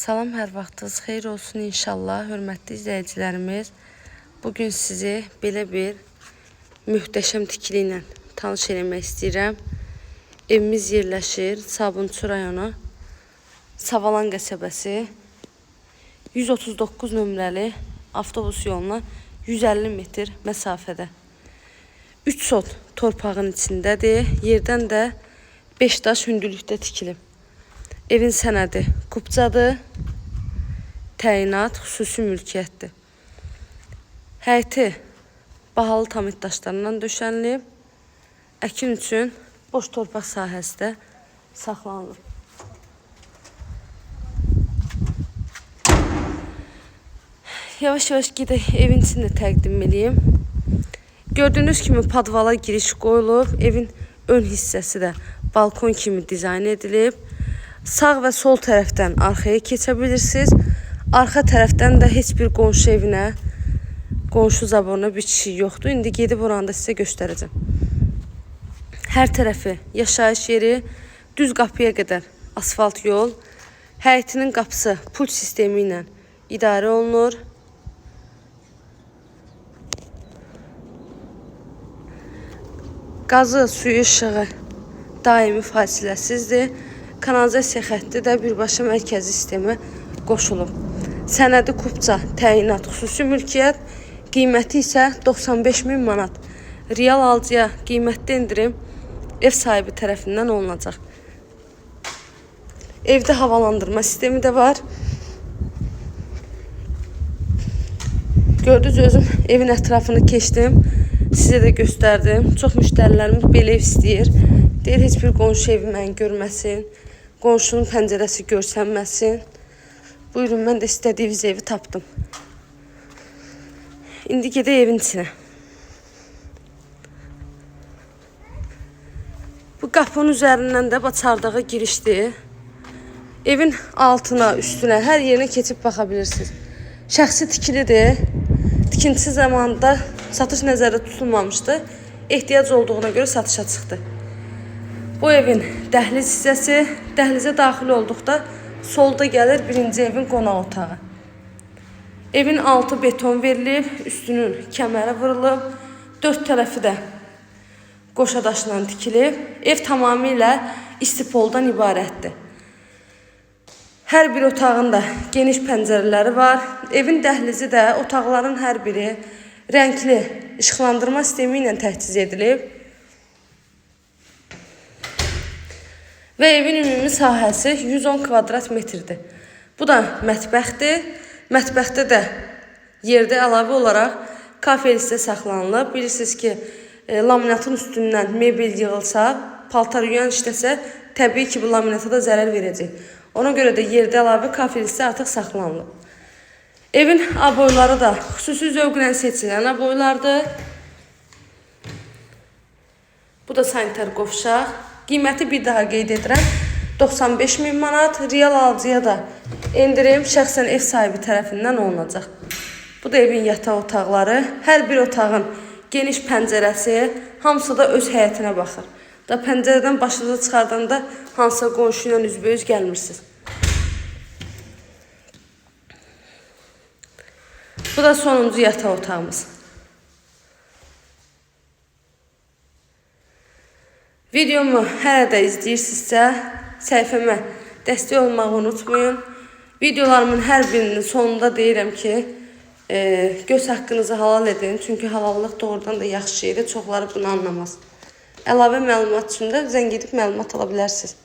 Salam, hər vaxtınız xeyir olsun inşallah, hörmətli izləyicilərimiz. Bugün sizi belə bir mühtəşəm tikili ilə tanış eləmək istəyirəm. Evimiz yerləşir Sabunçu rayonu, Savalan qəsəbəsi. 139 nömrəli avtobus yoluna 150 metr məsafədə. 3 sot torpağın içindədir. Yerdən də 5 daş hündürlükdə tikilib. Evin sənədi kupcadır. Təyinat xüsusi mülkiyyətdir. Həyəti bahalı tamit daşlarından döşənilib. Əkin üçün boş torpaq sahəsində saxlanılır. Yavaş-yavaş gedək evin içini də təqdim edeyim. Gördüyünüz kimi padvala giriş qoyulub. Evin ön hissəsi də balkon kimi dizayn edilib. Sağ və sol tərəfdən arxaya keçə bilirsiniz. Arxa tərəfdən də heç bir qonşu evinə, qonşu zaboruna bitişik yoxdur. İndi gedib oranı da sizə göstərəcəm. Hər tərəfi yaşayış yeri, düz qapıya qədər asfalt yol. Həyətinin qapısı pul sistemi ilə idarə olunur. Qazı, suyu, işığı daimi fasiləsizdir. Kanalizasiya xətti də birbaşa mərkəzi sistemə qoşulub. Sənədi kupça, təyinat, xüsusi mülkiyyət, qiyməti isə 95 min manat. Real alıcıya qiymətdə endirim ev sahibi tərəfindən olunacaq. Evdə havalandırma sistemi də var. Gördünüz özüm evin ətrafını keçdim. Sizə də göstərdim. Çox müştərilərimiz belə ev istəyir. Deyir heç bir qonşu evi məni görməsin. Qonşunun pəncərəsi görsənməsin. Buyurun mən də istədiyiniz evi tapdım. İndi gedək evin içinə. Bu qapının üzərindən də baçardağa girişdir. Evin altına, üstünə, hər yerinə keçib baxa bilirsiniz. Şəxsi tikilidir. Tikintisi zamanında satış nəzərdə tutulmamışdı. Ehtiyac olduğuna görə satışa çıxdı. Bu evin dəhliz hissəsi, dəhlizə daxil olduqda solda gəlir birinci evin qonaq otağı. Evin altı beton verilib, üstünün kəməri vurulub, dörd tərəfi də qoşa daşla tikilib. Ev tamamilə istipoldan ibarətdir. Hər bir otağın da geniş pəncərələri var. Evin dəhlizi də otaqların hər biri rəngli işıqlandırma sistemi ilə təchiz edilib. Və evin ümumi sahəsi 110 kvadrat metrdir. Bu da mətbəxdir. Mətbəxdə də yerdə əlavə olaraq kafe hissə saxlanılıb. Bilirsiniz ki, e, laminatın üstündən mebel yığılsa, paltar yuyan işləsə, təbii ki, bu laminata da zərər verəcək. Ona görə də yerdə əlavə kafe hissə artıq saxlanılıb. Evin aboyları da xüsusi zövqlə seçilən aboylardır. Bu da sanitar qovşaq. Qiyməti bir daha qeyd edirəm. 95 min manat real alıcıya da endirim şəxsən ev sahibi tərəfindən olunacaq. Bu da evin yataq otaqları. Hər bir otağın geniş pəncərəsi, hamısı da öz həyətinə baxır. Da pəncərədən başınızı çıxardanda hansısa qonşu ilə üzbəüz gəlmirsiniz. Bu da sonuncu yataq otağımız. Videomu hələ də izləyirsinizsə, səhifəmə dəstək olmağı unutmayın. Videolarımın hər birinin sonunda deyirəm ki, e, göz haqqınızı halal edin. Çünki halallıq doğrudan da yaxşı şeydir. Çoxları bunu anlamaz. Əlavə məlumat üçün də zəng edib məlumat ala bilərsiniz.